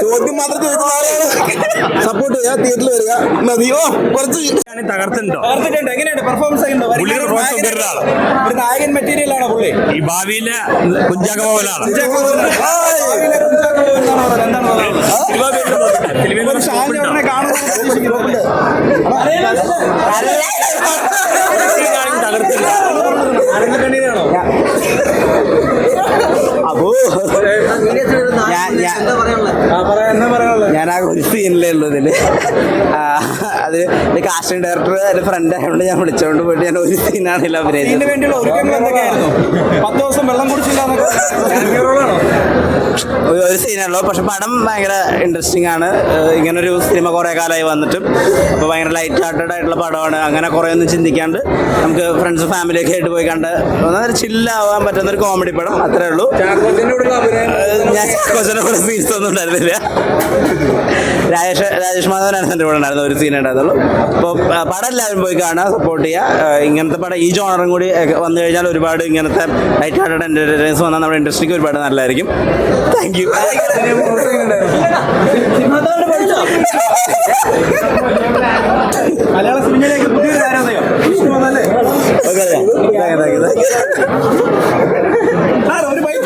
ചോദ്യം മാത്രം ചോദിക്കുന്ന സപ്പോർട്ട് ചെയ്യാ തിയേറ്ററിൽ വരിക. മതിയോ? കുറച്ച് തകർത്തുണ്ടോ തകർത്തിട്ടുണ്ട്? എങ്ങനെയുണ്ട്? പെർഫോമൻസ് ഒക്കെ ഉണ്ടോ? ഒരു നായകൻ- മെറ്റീരിയൽ ആണോ പുള്ളി? ഈ ഭാവിയിലെ കുഞ്ചാക്കോവലാണ് കുഞ്ചാക്കോ ഞാൻ ആ, ഒരു സീനിലേ ഉള്ളൂ ഇതിൽ അത് കാസ്റ്റിംഗ് ഡയറക്ടർ എന്റെ ഫ്രണ്ട് ആയതുകൊണ്ട് ഞാൻ വിളിച്ചോണ്ട് പോയിട്ട് ഞാൻ ഒരു സീനാണ് ഇതിൽ അഭിനയിച്ചത് പത്ത് ദിവസം വെള്ളം ഒരു സീനാണല്ലോ സീനുള്ളൂ പക്ഷെ പടം ഭയങ്കര ഇൻട്രസ്റ്റിംഗ് ആണ്. ഇങ്ങനെ ഇങ്ങനൊരു സിനിമ കുറേ കാലമായി വന്നിട്ടും. അപ്പോൾ ഭയങ്കര ലൈറ്റ് ഹാർട്ടഡ് ആയിട്ടുള്ള പടമാണ്. അങ്ങനെ കുറേ ഒന്നും ചിന്തിക്കാണ്ട് നമുക്ക് ഫ്രണ്ട്സ് ഫാമിലിയൊക്കെ ആയിട്ട് പോയി കണ്ട് ചില്ലാവാൻ പറ്റുന്ന ഒരു കോമഡി പടം അത്രേ ഉള്ളൂ. ഞാൻ കൊച്ചിനെ കൂടെ സീൻസ് ഒന്നും ഉണ്ടായിരുന്നില്ല. രാജേഷ് രാജേഷ് മാധവനാണ് എന്റെ കൂടെ ഉണ്ടായിരുന്നത് ഒരു സീൻ ഉണ്ടായിരുന്നുള്ളൂ. അപ്പോൾ പടം എല്ലാവരും പോയി കാണുക സപ്പോർട്ട് ചെയ്യുക. ഇങ്ങനത്തെ പടം ഈ ജോണറും കൂടി വന്നു കഴിഞ്ഞാൽ ഒരുപാട് ഇങ്ങനത്തെ ലൈറ്റ് ഹാർട്ടഡ് എന്റർടൈൻസ് വന്നാൽ നമ്മുടെ ഇൻഡസ്ട്രിക്ക് ഒരുപാട് നല്ലതായിരിക്കും. താങ്ക് യു മലയാള സിനിമയിലേക്ക് പുതിയൊരു ആരാധയോ ഒരു ബൈറ്റ്.